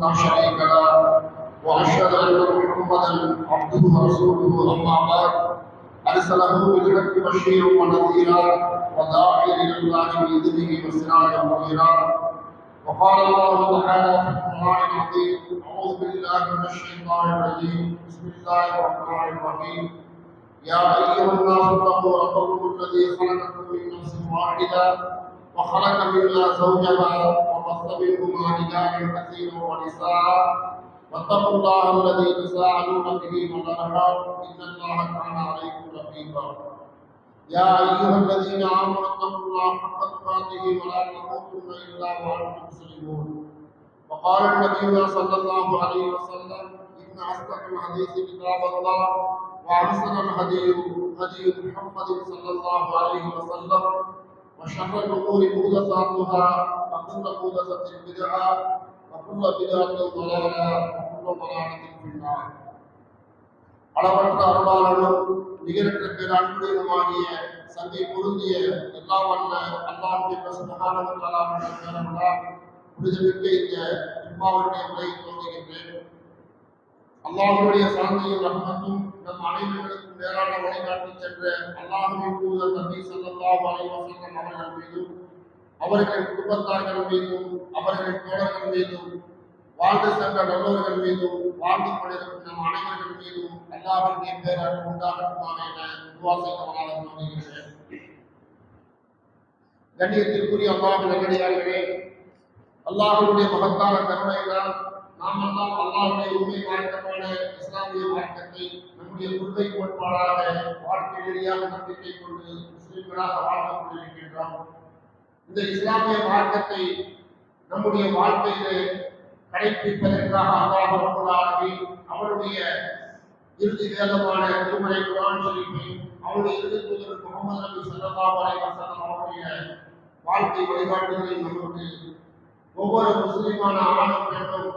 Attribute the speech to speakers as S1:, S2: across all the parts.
S1: لا شريك له واشهد ان محمدا عبده ورسوله اما بعد ارسله بالحق بشيرا ونذيرا وداعيا إلى الله باذنه وسراجا منيرا وقال الله تعالى في القران العظيم اعوذ بالله من الشيطان الرجيم بسم الله الرحمن الرحيم يا ايها الناس اتقوا ربكم الذي خلقكم من نفس واحدة وخلق منها زوجها وبث منهما رجالا كثيرا ونساء واتقوا الله الذي تساءلون به والارحام ان الله كان عليكم رقيبا يا ايها الذين امنوا اتقوا الله حق تقاته ولا تموتن الا وانتم مسلمون وقال النبي صلى الله عليه وسلم ان اصدق الحديث كتاب الله واحسن الهدي هدي محمد صلى الله عليه وسلم وشر الأمور محدثاتها وكل محدثة بدعة وكل بدعة ضلالة وكل ضلالة في النار அளவற்ற அருளாளனும் நிகரற்ற பேரன்புடையதுமாகிய சங்கை பொருந்திய எல்லா வல்ல அல்லாஹுடைய சுபகானவர்களாக புரிதமிக்க இந்த இம்மாவுடைய உரை தோன்றுகின்றேன் அல்லாஹுடைய சாந்தியும் ரஹ்மத்தும் நம் அனைவர்களுக்கும் மேலான வழிகாட்டி சென்ற அல்லாஹுவின் தூதர் நபி ஸல்லல்லாஹு அலைஹி அவர்கள் மீதும் அவர்கள் குடும்பத்தார்கள் மீதும் அவர்கள் தோழர்கள் மீதும் வாழ்ந்து சென்ற நல்லவர்கள் மீதும் வாழ்ந்து கொண்டிருக்கும் நம் அனைவர்கள் மீதும் அல்லாஹுடைய பேரர் உண்டாகட்டுமாக என துவா நம்புகிறேன். கண்ணியத்திற்குரிய அல்லாஹ் நல்லடியார்களே அல்லாஹுடைய மகத்தான கருணையினால் நாம் எல்லாம் அல்லாஹுடைய உண்மை மார்க்கமான இஸ்லாமிய மார்க்கத்தை நம்முடைய கொள்கை கோட்பாடாக வாழ்க்கை நெறியாக நம்பிக்கை கொண்டு முஸ்லிம்களாக வாழ்ந்து கொண்டிருக்கின்றோம். இந்த இஸ்லாமிய மார்க்கத்தை நம்முடைய வாழ்க்கையிலே கடைபிடிப்பதற்காக அல்லாஹ் ரப்பல் அவருடைய இறுதி வேதமான திருமலை குரான் சொல்லிப்பை அவருடைய இறுதி தூதர் முகமது நபி சல்லா அலைஹி அவருடைய வாழ்க்கை வழிகாட்டுதலை நமக்கு ஒவ்வொரு முஸ்லிமான ஆணும் பெண்ணும்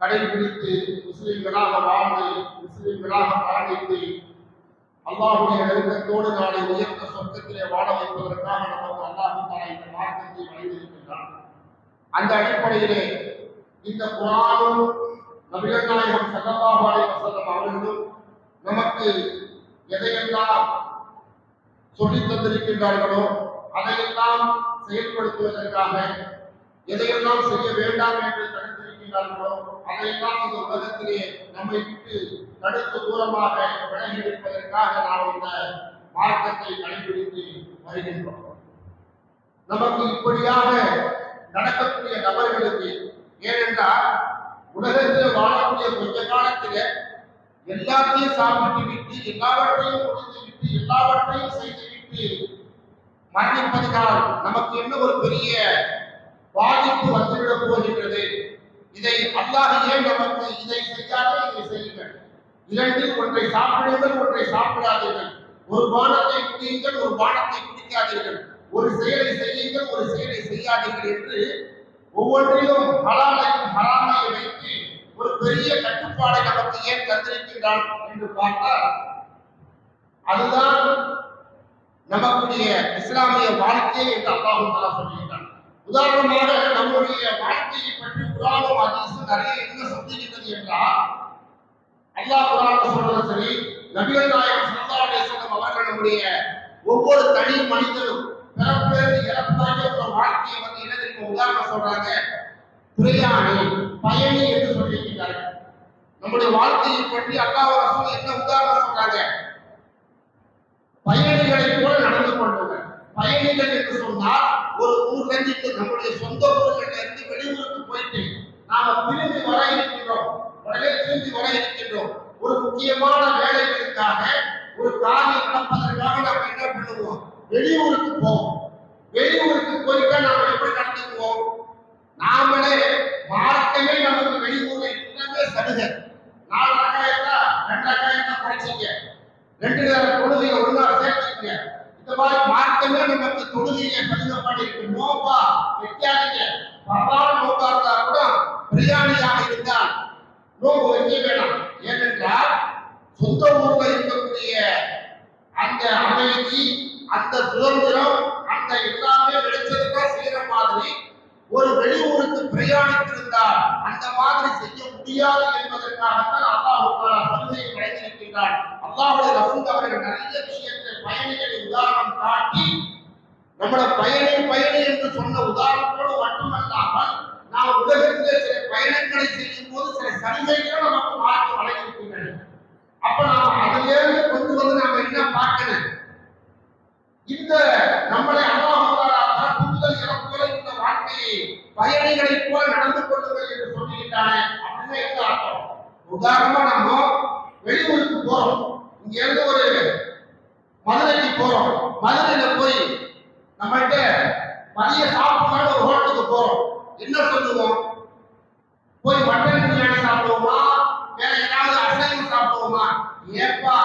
S1: கடைபிடித்து முஸ்லிம்களாக வாழ்ந்து முஸ்லிம்களாக பயணித்து அல்லாஹுடைய நெருக்கத்தோடு நாளை உயர்ந்த சொர்க்கத்திலே வாழ வைப்பதற்காக நமக்கு அல்லாஹு தாலா இந்த மார்க்கத்தை வழங்கியிருக்கின்றான். அந்த அடிப்படையிலே இந்த குரானும் நபிகள் நாயகம் ஸல்லல்லாஹு அலைஹி வஸல்லம் அவர்களும் நமக்கு எதையெல்லாம் சொல்லித் தந்திருக்கின்றார்களோ அதையெல்லாம் செயல்படுத்துவதற்காக எதையெல்லாம் செய்ய வேண்டாம் என்று தடுத்திருக்கின்றார்களோ அதையெல்லாம் இந்த உலகத்திலே நம்மை விட்டு தடுத்து தூரமாக விலகி இருப்பதற்காக நாம் இந்த மார்க்கத்தை கடைபிடித்து வருகின்றோம். நமக்கு இப்படியாக நடக்கக்கூடிய நபர்களுக்கு ஏனென்றால் உலகத்தில் வாழக்கூடிய கொஞ்ச காலத்தில் எல்லாத்தையும் சாப்பிட்டு விட்டு எல்லாவற்றையும் முடித்து விட்டு எல்லாவற்றையும் செய்து விட்டு மரணிப்பதனால் நமக்கு என்ன ஒரு பெரிய பாதிப்பு வந்துவிடப் போகின்றது? இதை அல்லாஹ் ஏன் நமக்கு இதை செய்யாத இதை செய்யுங்கள். இரண்டில் ஒன்றை சாப்பிடுங்கள் ஒன்றை சாப்பிடாதீர்கள். ஒரு பானத்தை குடியுங்கள் ஒரு பானத்தை குடிக்காதீர்கள். ஒரு செயலை செய்யுங்கள் ஒரு செயலை செய்யாதீர்கள் என்று ஒவ்வொன்றிலும் ஹலாலையும் ஹராமையை வைத்து ஒரு பெரிய கட்டுப்பாடை நமக்கு ஏன் தந்திருக்கின்றான் என்று பார்த்தால் அதுதான் நமக்குடைய இஸ்லாமிய வாழ்க்கை என்று அல்லாஹு தலா உதாரணமாக நம்முடைய வாழ்க்கையை பற்றி குரானும் ஹதீஸும் நிறைய என்ன சந்திக்கிறது என்றால் அல்லாஹ் குரான் சொல்றது சரி நபிகள் நாயகம் ஸல்லல்லாஹு அலைஹி அவர்கள் நம்முடைய ஒவ்வொரு தனி மனிதனும் பிறப்பிலிருந்து இறப்பாக ஒரு வாழ்க்கையை வந்து என்ன தெரியுமா உதாரணம் சொல்றாங்க. பிரயாணி பயணி என்று சொல்லியிருக்கிறார்கள் நம்முடைய வாழ்க்கையை பற்றி அல்லாஹ் ரசூல் என்ன உதாரணம் சொல்றாங்க? பயணிகளை போல நடந்து பயணிகள் என்று சொன்னால் ஒரு ஊர்ல நம்முடைய சொந்த ஊர்கள்ல இருந்து வெளியூருக்கு போயிட்டு நாம திரும்பி வர இருக்கின்றோம். உடனே திரும்பி வர இருக்கின்றோம். ஒரு முக்கியமான வேலைகளுக்காக ஒரு காரியம் நடப்பதற்காக நாம் என்ன பண்ணுவோம்? வெளியூருக்கு போவோம். வெளியூருக்கு போயிட்டா நாம எப்படி நடந்துக்குவோம்? நாமளே வாழ்க்கையே நமக்கு வெளியூர்ல இன்னமே சலுகை. நாலு ரகாயத்தா ரெண்டு ரகாயத்தா படிச்சீங்க. ரெண்டு நேரம் தொழுகையை ஒழுங்கா சேர்த்துக்கங்க. இந்த மாதிரி மார்க்கமே நமக்கு தொழுகையை கடிதப்படி இருக்கு நோபா வைக்காதீங்க பரவான நோபா இருந்தா கூட பிரியாணியாக இருந்தால் நோம்பு வைக்க வேணாம் ஏனென்றால் சொந்த ஊர்ல இருக்கக்கூடிய அந்த அமைதி அந்த சுதந்திரம் அந்த எல்லாமே வெளிச்சதுதான் செய்யற மாதிரி ஒரு வெளியூருக்கு பிரயாணித்திருந்தால் அந்த மாதிரி முடியாது என்பதற்காகத்தான் அல்லாஹ் தஆலா சலுகையை வழங்கியிருக்கின்றான் அல்லாஹ்வுடைய ரசூல் அவர்கள் நிறைய விஷயத்தில் பயணிகளை உதாரணம் காட்டி நம்மள பயணி பயணி என்று சொன்ன உதாரணத்தோடு மட்டுமல்லாமல் நாம் உலகத்திலே சில பயணங்களை செய்யும் போது சில சலுகைகளும் நமக்கு மாற்றி வழங்கியிருக்கின்றன அப்ப நாம் அதிலிருந்து கொண்டு வந்து நாம என்ன பார்க்கணும் இந்த நம்மளை அல்லாஹ் கூடுதல் இறப்புகளை இந்த வாழ்க்கையை பயணிகளைப் போல நடந்து கொள்ளுங்கள் என்று சொல்லுகின்றானே அப்படின்னா என்ன அர்த்தம் உதாரணமா நம்ம வெளியூருக்கு போறோம். இங்க இருந்து ஒரு மதுரைக்கு போறோம். மதுரையில போய் நம்மகிட்ட மதிய சாப்பிடலாம் ஒரு ஹோட்டலுக்கு போறோம். என்ன சொல்லுவோம்? போய் மட்டன் பிரியாணி சாப்பிடுவோமா? வேற ஏதாவது அசைவம் சாப்பிடுவோமா? ஏப்பா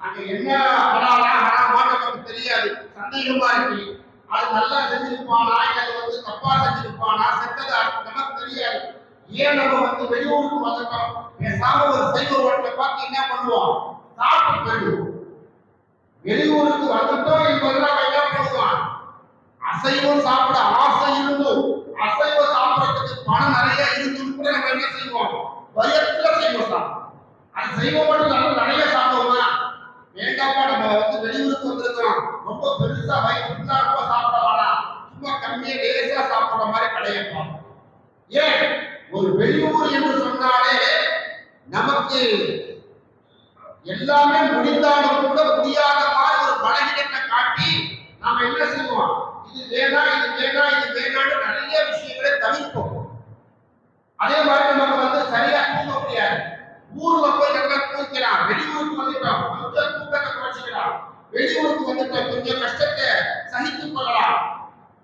S1: அங்க என்ன ஹலாலா ஹராமான்னு நமக்கு தெரியாது. சந்தேகமா இருக்கு. அது நல்லா செஞ்சிருப்பானா? இல்ல அது வந்து தப்பா செஞ்சிருப்பானா? செத்ததா? நமக்கு தெரியாது. ஏன் நம்ம வந்து வெளியூருக்கு வந்துட்டோம் பேசாம ஒரு சைவ ஹோட்டலை பார்த்து என்ன பண்ணுவான் சாப்பிட்டு போயிடுவோம். வெளியூருக்கு வந்துட்டோம் என்பதெல்லாம் அவன் என்ன பண்ணுவான் அசைவம் சாப்பிட ஆசை இருந்தும் அசைவம் சாப்பிடறதுக்கு பணம் நிறைய இருந்தும் கூட நம்ம என்ன செய்வோம்? பயத்துல செய்வோம் சாப்பிடும் அது செய்வோம் மட்டும் நம்ம நிறைய சாப்பிடுவோமா வேண்டாப்பா நம்ம வந்து வெளியூருக்கு வந்திருக்கோம் ரொம்ப பெருசா வயிறு ரொம்ப சாப்பிட வேணாம். சும்மா கம்மியா லேசா சாப்பிடுற மாதிரி கிடையாது ஏன்? ஒரு வெளியூர் என்று சொன்னாலே நமக்கு எல்லாமே முடிந்தாலும் கூட முடியாத மாதிரி ஒரு பலகீனத்தை காட்டி நாம என்ன செய்வோம்? இது வேணா இது வேணா இது வேணாம்னு நிறைய விஷயங்களை தவிர்ப்போம். அதே மாதிரி நமக்கு வந்து சரியா தூங்க முடியாது. ஊர்ல போய் நல்லா தூக்கலாம் வெளியூருக்கு வந்துட்டோம் கொஞ்சம் தூக்கத்தை குறைச்சிக்கலாம் வெளியூருக்கு வந்துட்டோம் கொஞ்சம் கஷ்டத்தை சகித்துக் கொள்ளலாம்.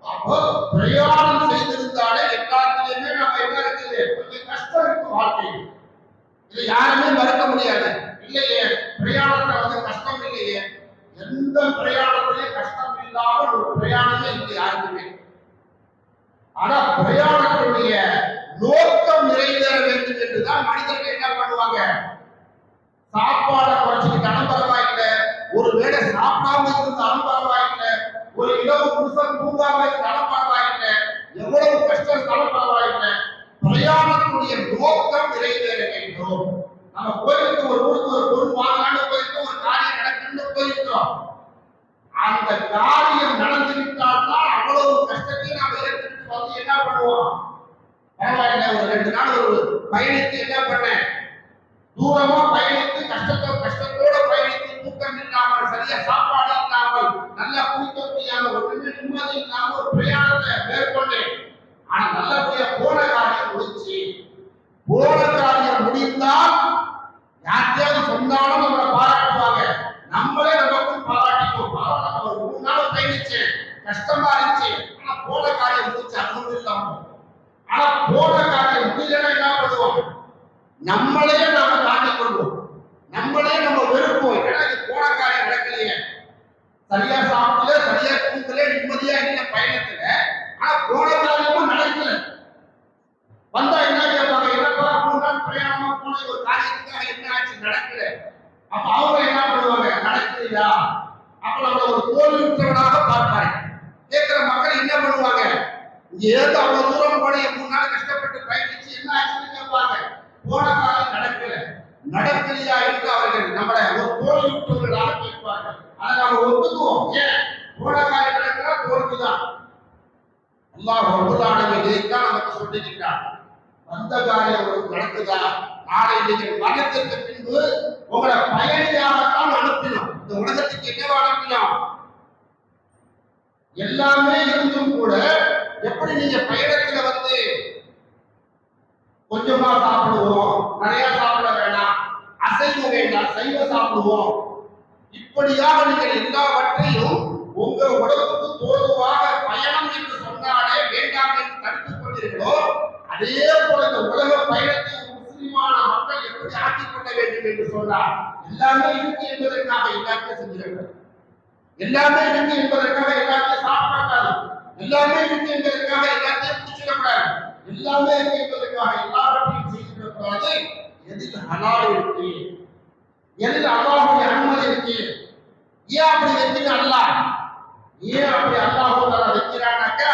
S1: அப்போ பிரயாணம் செய்திருந்தாலே எல்லாத்திலுமே நம்ம என்ன இருக்குது? கொஞ்சம் கஷ்டம் இருக்கும் வாழ்க்கையில். இதை யாருமே மறுக்க முடியாது. இல்லையே பிரயாணத்துல வந்து கஷ்டம் இல்லையே. எந்த பிரயாணத்திலையும் கஷ்டம் இல்லாமல் ஒரு பிரயாணமே இல்லை யாருக்குமே. ஆனா பிரயாணத்தினுடைய நோக்கம் நிறைவேற வேண்டும் என்றுதான் மனிதர்கள் என்ன பண்ணுவாங்க? சாப்பாடை குறைச்சிக்கிட்டாலும் பரவாயில்லை. ஒரு வேளை சாப்பிடாம இருந்தாலும் பரவாயில்லை. ஒரு இரவு புருஷன் தூங்காம இருந்தாலும் பரவாயில்லை. எவ்வளவு கஷ்டம் இருந்தாலும் பரவாயில்லை. பிரயாணத்துடைய நோக்கம் நிறைவேறவே நம்ம போயிட்டு ஒரு ஊருக்கு ஒரு பொருள் வாங்கலாம்னு போயிருக்கோம் ஒரு காரியம் நடக்கணும்னு போயிருக்கிறோம் அந்த காரியம் நடந்து விட்டால்தான் அவ்வளவு கஷ்டத்தையும் நாம ஏற்றுக்கிட்டு வந்து என்ன பண்ணுவோம்? பரவாயில்ல ஒரு ரெண்டு நாள் ஒரு பயணித்து என்ன பண்ணேன்? தூரமா பயணித்து கஷ்டத்தோ கஷ்டத்தோட பயணித்து தூக்கம் இல்லாமல் சரியா சாப்பாடு இல்லாமல் நல்ல குளிக்க முடியாம ஒரு நிம்மதி இல்லாமல் ஒரு பிரயாணம் மேற்கொண்டேன் ஆனா நல்லபடியா போன காரியம் முடிச்சு போன காரியம் முடிந்தால் யார்கிட்டயாவது சொன்னாலும் நம்மளை பாராட்டுவாங்க நம்மளே நமக்கும் பாராட்டிக்கோம் பரவாயில்ல, நம்ம ஒரு மூணு நாள் பயணிச்சேன் கஷ்டமா இருந்துச்சு ஆனா போன காரியம் முடிச்சு அனுபவம் இல்லாம ஆனா போன காரியம் முடியலன்னா என்ன பண்ணுவோம் நம்மளே நாம தாண்டிக் கொள்வோம் நம்மளே நம்ம வெறுப்போம். ஏன்னா இது போன நடக்கலையே. சரியா சாப்பிடல சரியா தூங்கல நிம்மதியா இருந்த பயணத்துல. ஆனா போன காரியமும் நடக்கல. வந்தா என்ன கேட்பாங்க? என்னப்பா மூணு நாள் பிரயாணமா போன ஒரு காரியத்துக்காக என்ன ஆச்சு? நடக்கல. அப்ப அவங்க என்ன பண்ணுவாங்க? நடக்கலையா? அப்ப நம்மள ஒரு தோல்வியுற்றவனாக பார்ப்பாங்க கேட்கிற மக்கள் என்ன பண்ணுவாங்க? இங்க ஏதோ அவ்வளவு தூரம் போன மூணு நாள் கஷ்டப்பட்டு பயணிச்சு என்ன ஆச்சுன்னு கேட்பாங்க. போன காலம் நடக்கலையா என்று அவர்கள். நம்மளை ஒரு தோல்வியுற்றவர்களாக கேட்பார்கள் அதை நாம ஒத்துக்குவோம். ஏன்? போன காலம் நடக்கிறா தோல்விதான் அல்லாஹ் ரப்பல் இதைத்தான் நமக்கு சொல்லியிருக்கிறார். வந்த காரியம் உங்களுக்கு நடக்குதா நாளை நீங்கள் மரணத்திற்கு பின்பு உங்களை பயணியாகத்தான் அனுப்பினோம். இந்த உலகத்துக்கு என்னவா அனுப்பினோம்? எல்லாமே இருந்தும் கூட எப்படி நீங்க பயணத்துல வந்து கொஞ்சமா சாப்பிடுவோம்? நிறைய சாப்பிடுவோம் அசைவம் வேண்டாம் சைவம் சாப்பிடுவோம். இப்படியாக நீங்கள் எல்லாவற்றையும் உங்க உடலுக்கு தோதுவாக பயணம் என்று சொன்னாலே வேண்டாம் என்று தடுத்துக் கொண்டீர்களோ? அதே போல இந்த உலக பயணத்தை முஸ்லிமான மக்கள் எப்படி ஆக்கிக் கொள்ள வேண்டும் என்று சொன்னார் எல்லாமே இருக்கு என்பதற்காக எல்லாத்தையும் செஞ்சிருக்கிறார் எல்லாமே இருக்கு என்பதற்காக எல்லாத்தையும் சாப்பிடக்கூடாது எல்லாமே இருக்கு என்பதற்காக எல்லாத்தையும் குடிச்சிடக்கூடாது எல்லாமே இருக்கு என்பதற்காக எல்லாவற்றையும் செய்திடக்கூடாது எதுக்கு ஹலால் இருக்கு எதுக்கு அல்லாஹுடைய அனுமதி இருக்கு ஏன் அப்படி வைக்கிற அல்லாஹ் ஏன் அப்படி அல்லாஹு தர வைக்கிறானாக்கா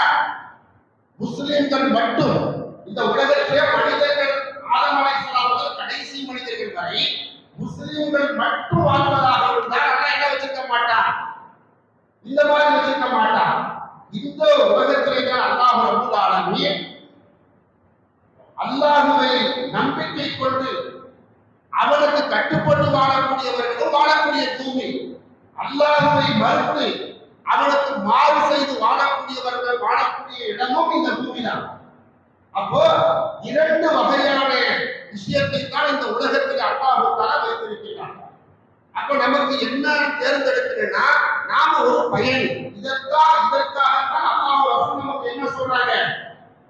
S1: முஸ்லிம்கள் மட்டும் இந்த உலகத்திலே மனிதர்கள் ஆதம் அலைஹிஸ்ஸலாம் கடைசி மனிதர்கள் வரை முஸ்லிம்கள் மட்டும் வாழ்வதாக இருந்தால் என்ன வச்சிருக்க மாட்டான் இந்த மாதிரி வச்சிருக்க மாட்டான் இந்த உலகத்திலே தான் அல்லாஹ் ரபுல் ஆலமீன் அல்லாஹுவை நம்பிக்கை கொண்டு அவனுக்கு கட்டுப்பட்டு வாழக்கூடியவர்களும் வாழக்கூடிய பூமி. அல்லாஹுவை மறுத்து அவனுக்கு மாறு செய்து வாழக்கூடியவர்கள் வாழக்கூடிய இடமும் இந்த பூமி தான் அப்போ இரண்டு வகையான விஷயத்தை தான் இந்த உலகத்தில் அல்லாஹுக்காக வைத்திருக்கிறான். அப்ப நமக்கு என்ன தேர்ந்தெடுக்கிறேன்னா நாம ஒரு பயணி இதற்காக இதற்காகத்தான் அல்லாஹ் நமக்கு என்ன சொல்றாங்க?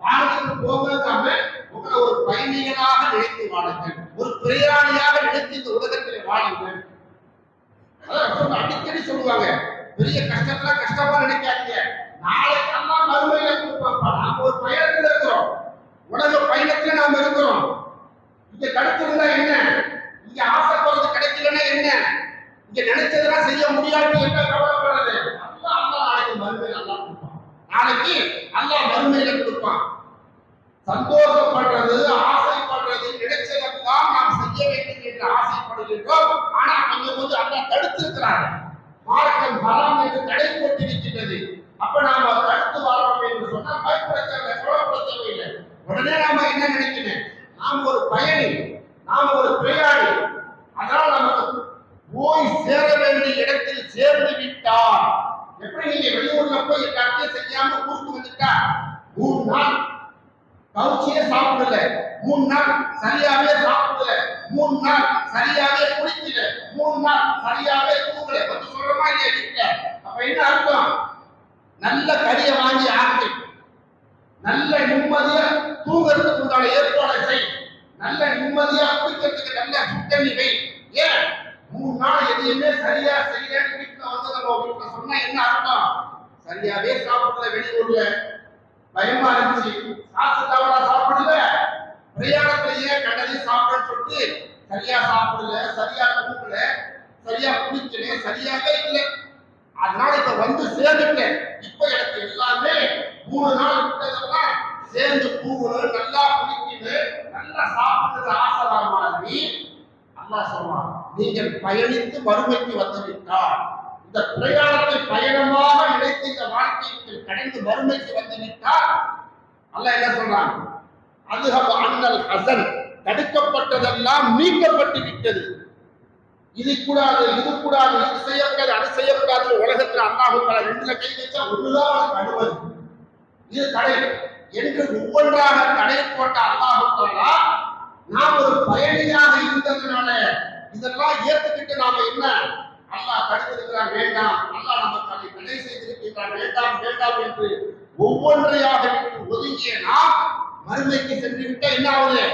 S1: வாழ்க்கைக்கு போகிறதாம உங்களை ஒரு பயணிகளாக நினைத்து வாழுங்கள். ஒரு பிரயாணியாக நினைத்து இந்த உலகத்தில் வாழுங்கள். அடிக்கடி சொல்லுவாங்க பெரிய கஷ்டத்துல கஷ்டமா நினைக்காதீங்க. நாளைக்கு எல்லாம் மறுமையில நாம ஒரு பயணத்துல இருக்கிறோம். உலக பயணத்துல நாம இருக்கிறோம். இங்க கிடைச்சிருந்தா என்ன இங்க ஆசைப்படுறது கிடைக்கலன்னா என்ன இங்க நினைச்சதெல்லாம் செய்ய முடியாது என்ன கவலைப்படுறது அல்லாஹ் அல்லாஹ் நாளைக்கு மறுமையில அல்லாஹ் கொடுப்பான் நாளைக்கு அல்லாஹ் மறுமையில கொடுப்பான் சந்தோஷப்படுறது ஆசைப்படுறது கிடைச்சதெல்லாம் நாம் செய்ய வேண்டும் என்று ஆசைப்படுகின்றோம் ஆனா கொஞ்சம் கொஞ்சம் அல்லாஹ் தடுத்திருக்கிறார் மார்க்கம் ஹராம் என்று தடை போட்டிருக்கின்றது அப்ப நாம அதை தடுத்து வாழணும் என்று சொன்னா பயப்பட தேவை கவலைப்பட தேவையில்லை உடனே நாம என்ன நினைக்கணும்? நாம் ஒரு பயணி நாம் ஒரு பிரயாணி அதனால் நமக்கு போய் சேர வேண்டிய இடத்தில் சேர்ந்து விட்டார் எப்படி நீங்க வெளியூர்ல போய் எல்லாத்தையும் செய்யாம கூட்டு வந்துட்டா? மூணு நாள். கவுச்சியே சாப்பிடல. மூணு நாள் சரியாவே சாப்பிடல. மூணு நாள் சரியாவே குளிக்கல மூணு நாள் சரியாக தூங்கல வந்து சொல்றமா இல்லையா வீட்டுல அப்ப என்ன அர்த்தம் நல்ல கறியை வாங்கி ஆட்டு நல்ல நிம்மதியா தூங்குறதுக்கு உண்டான ஏற்பாடை செய் நல்ல நிம்மதியா குடிக்கிறதுக்கு நல்ல ஏன்? மூணு நாள் எதையுமே சரியா செய்யலன்னு வீட்டுல வந்து நம்ம வீட்டுல சொன்னா என்ன அர்த்தம்? சரியாவே சாப்பிடல வெளியூர்ல. பயமா இருந்துச்சு. காசு தவறா சாப்பிடல. பிரயாணத்திலேயே ஏன் கண்டதையும் சாப்பிடன்னு சொல்லிட்டு சரியா சாப்பிடல சரியா தூங்கல சரியா குடிக்கல சரியாவே இல்லை. அதனால இப்ப வந்து சேர்ந்துட்டேன். இப்ப எனக்கு எல்லாமே மூணு நாள் விட்டதெல்லாம் சேர்ந்து தூங்கணும் நல்லா குடிக்கணும் நல்லா சாப்பிடுறது ஆசை மாதிரி அல்லாஹ் சொல்றான் நீங்கள் பயணித்து வறுமைக்கு வந்து விட்டால் இந்த பிரயாணத்தை பயணமாக இணைத்து இந்த வாழ்க்கையை கடந்து வறுமைக்கு வந்து விட்டால் என்ன சொல்றான்? அதுஹப அண்ணல் ஹசன் தடுக்கப்பட்டதெல்லாம் நீக்கப்பட்டு விட்டது. இது கூடாது இது கூடாது இது செய்யக்கூடாது அது செய்யக்கூடாது உலகத்தில் அல்லாஹு பல ரெண்டுல கை வச்சா ஒண்ணுதான் அனுமதி இது தடை. என்று ஒவ்வொன்றாக தடை போட்ட அல்லாஹு தஆலா நாம் ஒரு பயணியாக இருந்ததுனால இதெல்லாம் ஏத்துக்கிட்டு நாம என்ன? அல்லாஹ் தடுத்திருக்கிறான் வேண்டாம். அல்லாஹ் நமக்கு அதை தடை செய்திருக்கிறான் வேண்டாம் வேண்டாம் என்று ஒவ்வொன்றையாக ஒதுங்கிய நாம் மறுமைக்கு சென்று விட்ட என்ன ஆகுது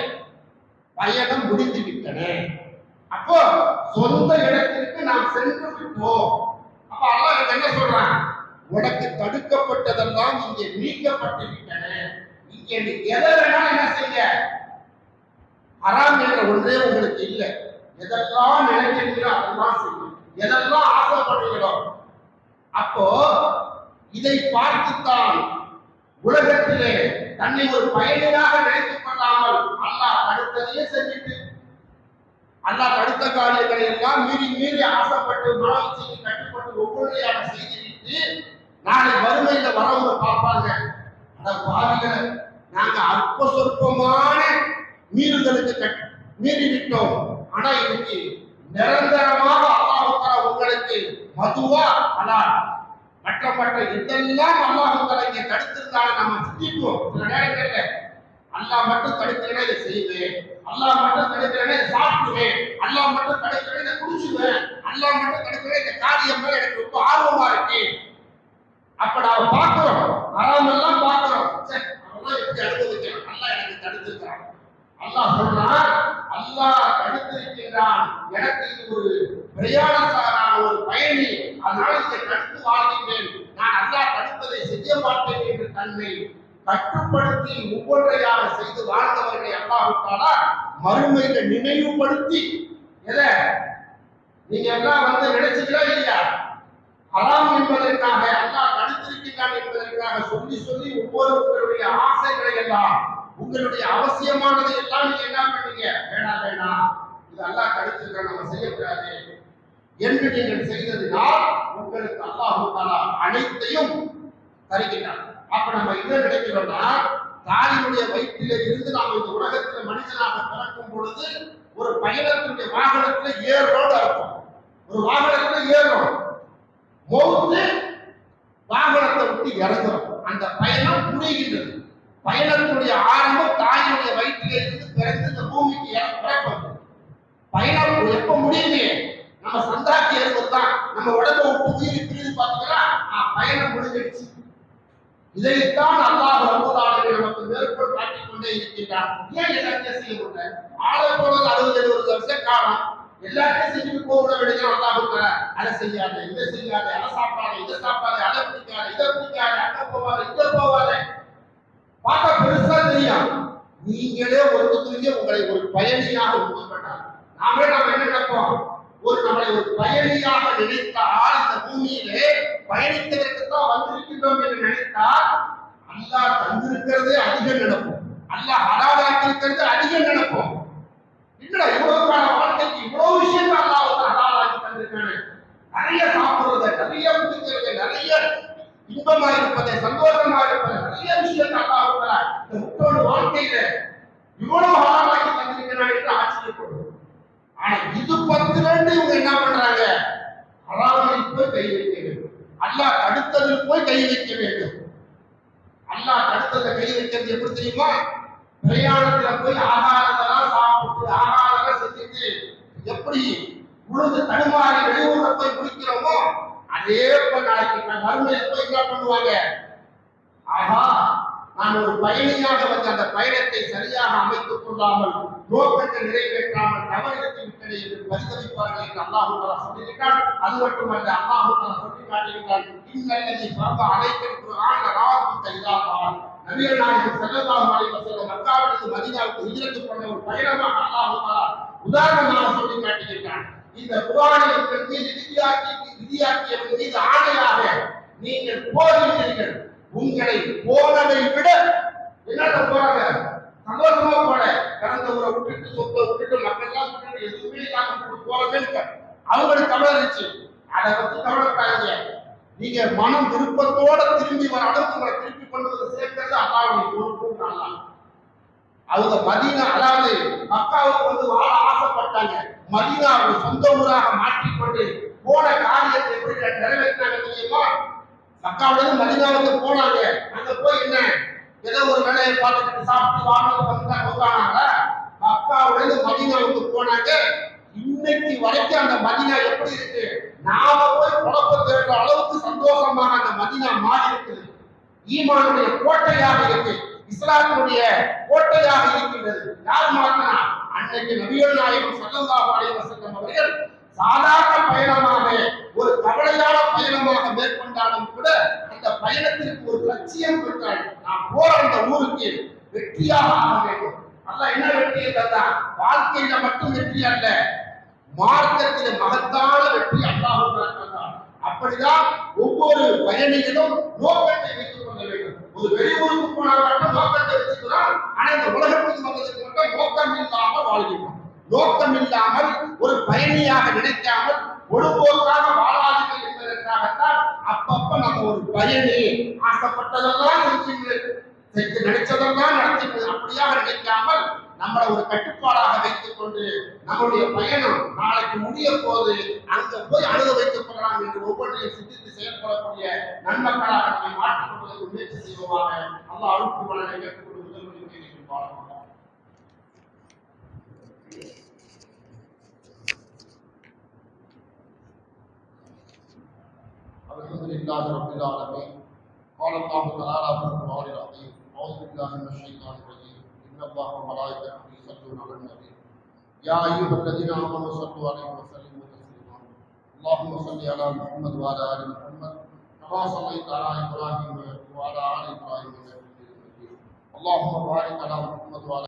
S1: பயணம் முடிந்து விட்டன அப்போ சொந்த இடத்திற்கு நாம் சென்று விட்டோம். அப்ப அல்லாஹ் என்ன சொல்றான்? உனக்கு தடுக்கப்பட்டதெல்லாம் இங்கே நீக்கப்பட்டு விட்டன இங்கே நீ எதை வேணாலும் என்ன செய்ய? ஹராம் என்ற ஒன்றே உங்களுக்கு இல்லை. எதெல்லாம் நினைக்கிறீங்களோ அதெல்லாம் செய்யும் எதெல்லாம் ஆசைப்படுகிறோம் அப்போ இதை பார்த்துத்தான் உலகத்திலே தன்னை ஒரு பயணியாக நினைத்துக் கொள்ளாமல் அல்லாஹ் தடுத்ததையே செஞ்சுட்டு அல்லாஹ் தடுத்த காரியங்களை எல்லாம் மீறி மீறி ஆசைப்பட்டு மனம் செய்து கட்டுப்பட்டு ஒவ்வொன்றையாக செய்துவிட்டு நாளை வறுமையில வரவங்க பார்ப்பாங்க அட பாவிகளை நாங்க அற்ப சொற்பமான மீறுதலுக்கு கட் மீறி விட்டோம் ஆனா இன்னைக்கு நிரந்தரமாக அல்லாஹுத்தாலா உங்களுக்கு மதுவா அலால் மற்ற மற்ற இதெல்லாம் அல்லாஹுத்தாலா இங்க தடுத்திருந்தாலும் நம்ம சிந்திப்போம். சில நேரங்கள்ல அல்லாஹ் மட்டும் தடுக்கிறேன்னா இதை செய்வேன். அல்லாஹ் மட்டும் தடுக்கிறேன்னா இதை சாப்பிடுவேன். அல்லாஹ் மட்டும் தடுக்கிறேன் இதை குடிச்சுவேன். அல்லாஹ் மட்டும் தடுக்கிறேன் இந்த காரியம் எனக்கு ரொம்ப ஆர்வமா இருக்கு. அப்ப நாம பாக்குறோம் அறாமெல்லாம் பார்க்கிறோம். சரி அவெல்லாம் எப்படி அனுபவிக்கிறோம் நல்லா எனக்கு தடுத்திருக்கிறான். அல்லாஹ் சொல்றான் அல்லாஹ் தடுத்திருக்கின்றான். எனக்கு இது ஒரு பிரயாணக்காரான ஒரு பயணி. அதனால் இதை தடுத்து வாழ்கின்றேன். நான் அல்லாஹ் தடுப்பதை செய்ய மாட்டேன் என்று தன்மை கட்டுப்படுத்தி ஒவ்வொன்றையாக செய்து வாழ்ந்தவர்களை அல்லாஹுத்தாலா மறுமையில நினைவுபடுத்தி. எதை? நீங்க எல்லாம் வந்து நினைச்சீங்களா இல்லையா? ஹராம் என்பதற்காக அல்லாஹ் தடுத்திருக்கிறான் என்பதற்காக சொல்லி சொல்லி ஒவ்வொருவருடைய ஆசைகளை எல்லாம் உங்களுடைய அவசியமானது எல்லாம் நீங்க என்ன பண்ணீங்க வேணாம் வேணாம் இது அல்லாஹ் கழிச்சிருக்க நம்ம செய்யக்கூடாது. என்று நீங்கள் செய்ததினால் உங்களுக்கு அல்லாஹு தாலா அனைத்தையும் தருகின்றான். அப்ப நம்ம என்ன நினைக்கிறோம்னா தாயினுடைய வயிற்றில இருந்து நாம் இந்த உலகத்துல மனிதனாக பிறக்கும் பொழுது ஒரு பயணத்தினுடைய வாகனத்துல ஏறோடு அர்த்தம். ஒரு வாகனத்துல ஏறும் மௌத்து வாகனத்தை விட்டு இறங்குறோம். அந்த பயணம் புரிகின்றது பயணத்தினுடைய ஆரம்பம் தாயினுடைய வயிற்றிலே இருந்து பிறந்து இந்த பூமிக்கு இற- பயணம் எப்ப முடியுமே நம்ம சந்தாக்கி ஏறுவதுதான் நம்ம உடம்ப விட்டு உயிர் பிரிது பார்த்தீங்கன்னா பயணம் முடிஞ்சிடுச்சு. இதைத்தான் அல்லாஹ் ரப்பல் நமக்கு மேற்கோள் காட்டிக் கொண்டே இருக்கின்றார். ஏன் எல்லாத்தையும் செய்ய முடியல? ஆளை போனது அறுபது எழுபது வருஷம் காலம். எல்லாத்தையும் செஞ்சுட்டு போக வேண்டியது அல்லாஹ் அதை செய்யாத இதை செய்யாத அதை சாப்பாடு இதை சாப்பாடு அதை பிடிக்காத இதை பிடிக்காத அங்க போவாத இதை போவாத. பார்க்க பெருசா தெரியும். நீங்களே ஒருத்தருக்கே உங்களை ஒரு பயணியாக உருவாக்கினார் நாமே நாம் என்ன நினைப்போம்? ஒரு நம்மளை ஒரு பயணியாக நினைத்தால் இந்த பூமியிலே பயணித்ததற்கு தான் வந்திருக்கின்றோம் என்று நினைத்தால் அல்லாஹ் தந்திருக்கிறதே அதிகம் நினைப்போம். அல்லாஹ் ஹலாலாக்கி இருக்கிறது அதிகம் நினைப்போம். இல்லடா இவ்வளவு கால வாழ்க்கைக்கு இவ்வளவு விஷயங்கள் அல்லாஹ் வந்து ஹலாலாக்கி தந்திருக்கானே நிறைய சாப்பிடுறது நிறைய குடிக்கிறது நிறைய இன்பமா இருப்பதை சந்தோஷமா இருப்பதை நிறைய விஷயங்கள் அல்லாஹ் இந்த முத்தோடு வாழ்க்கையில இவ்வளவு ஹலாலாக்கி தந்திருக்கிறான் என்று ஆச்சரியப்படுவோம். ஆனா இது பத்து ரெண்டு இவங்க என்ன பண்றாங்க? ஹலாலில் போய் கை வைக்க வேண்டும். அல்லாஹ் தடுத்ததில் போய் கை வைக்க வேண்டும். அல்லாஹ் தடுத்ததை கை வைக்கிறது எப்படி தெரியுமா? பிரயாணத்துல போய் ஆகாரத்தெல்லாம் சாப்பிட்டு ஆகாரம் செஞ்சுட்டு எப்படி உழுது தடுமாறி வெளியூர்ல போய் குடிக்கிறோமோ அதே போல் நாளைக்கு என்ன பண்ணுவாங்க? ஆஹா நான் ஒரு பயணியாக வந்து அந்த பயணத்தை சரியாக அமைத்துக் கொள்ளாமல் நோக்கத்தை நிறைவேற்றாமல் தவறித்து விட்டது என்று பரிதவிப்பார்கள் என்று அல்லாஹு அது மட்டுமல்ல அல்லாஹு தஆலா சொல்லி காட்டுகிறான் இன்னல்லதி ஃபர்த அலைக்கல் ஆண்ட ராவுத்த இதா கால் நபிகள் நாயகம் ஸல்லல்லாஹு அலைஹி மக்காவிலிருந்து ஒரு பயணமாக அல்லாஹு தஆலா உதாரணமாக சொல்லி காட்டுகிறான் இந்த குர்ஆனில் மீது விதியாக்கியவன் மீது ஆணையாக நீங்கள் போகின்றீர்கள். உங்களை போனதை விட என்னென்ன போறாங்க? சந்தோஷமா போல கடந்த ஊரை விட்டுட்டு சொத்தை விட்டுட்டு மக்கள்லாம் விட்டுட்டு எதுவுமே இல்லாம போறதே இல்ல. அவங்களுக்கு தமிழ் இருந்துச்சு. அதை பத்தி கவலைப்படாதீங்க. நீங்க மனம் விருப்பத்தோட திரும்பி வர அளவுக்கு உங்களை திருப்பி கொண்டு வந்து சேர்க்கிறது அல்லாவுடைய பொறுப்பு அவங்க மதீனா அதாவது மக்காவுக்கு வந்து வாழ ஆசைப்பட்டாங்க. மதீனாவை சொந்த ஊராக மாற்றிக்கொண்டு போன காரியத்தை எப்படி நிறைவேற்றினாங்க தெரியுமா? மக்காவிலிருந்து மதினாவுக்கு போனாங்க. அங்க போய் என்ன? ஏதோ ஒரு வேலையை பார்த்துக்கிட்டு சாப்பிட்டு வாழ்ந்து வந்து உட்கானாங்க மக்காவிலிருந்து மதினாவுக்கு போனாங்க. இன்னைக்கு வரைக்கும் அந்த மதினா எப்படி இருக்கு? நாம போய் குழப்ப தேடுற அளவுக்கு சந்தோஷமான அந்த மதினா மாறி இருக்குது. ஈமானுடைய கோட்டையாக இருக்கு. இஸ்லாத்தினுடைய கோட்டையாக இருக்கின்றது. யார் மாத்தினா அன்னைக்கு நபிகள் நாயகம் சல்லல்லாஹு அலைஹி வஸல்லம் அவர்கள் சாதாரண பயணமாக ஒரு கவலையான பயணமாக மேற்கொண்டாலும் கூட அந்த பயணத்திற்கு ஒரு லட்சியம் பெற்றால் நான் போற அந்த ஊருக்கு வெற்றியாக ஆக வேண்டும். அல்ல என்ன வெற்றியை தந்தான் வாழ்க்கையில மட்டும் வெற்றி அல்ல மார்க்கத்தில் மகத்தான வெற்றி அல்லாஹ் அப்படிதான் ஒவ்வொரு பயணிகளும் நோக்கத்தை வைத்துக் கொள்ள வேண்டும். ஒரு வெளியூருக்கு போனால் மட்டும் நோக்கத்தை வச்சுக்கிறான் ஆனா இந்த உலகத்துக்கு வந்ததுக்கு மட்டும் நோக்கம் இல்லாமல் வாழ்கிறோம் நோக்கம் இல்லாமல் ஒரு பயணியாக நினைக்காமல் பொழுதுபோக்காக வாழாதீர்கள் என்பதற்காகத்தான் அப்பப்ப நம்ம ஒரு பயணி ஆசைப்பட்டதெல்லாம் செஞ்சு செஞ்சு நினைச்சதெல்லாம் நடத்தி அப்படியாக நினைக்காமல் நம்மளை ஒரு கட்டுப்பாடாக வைத்துக் கொண்டு நம்முடைய பயணம் நாளைக்கு முடிய போது அங்க போய் அணுக வைத்துக் கொள்ளலாம் என்று ஒவ்வொன்றையும் சிந்தித்து செயல்படக்கூடிய நன்மக்களாக நம்மை மாற்றிக் கொள்வதற்கு முயற்சி செய்வோமாக. அல்லாஹ் அழுப்பு வளரை கேட்டுக்கொண்டு முதல் الحمد لله رب العالمين قال الله تعالى في القرآن العظيم أعوذ بالله من الشيطان الرجيم إن الله وملائكته يصلون على النبي يا أيها الذين آمنوا صلوا عليه وسلموا تسليما اللهم صل على محمد وعلى آل محمد كما صليت على إبراهيم وعلى آل إبراهيم إنك حميد مجيد اللهم بارك على محمد وعلى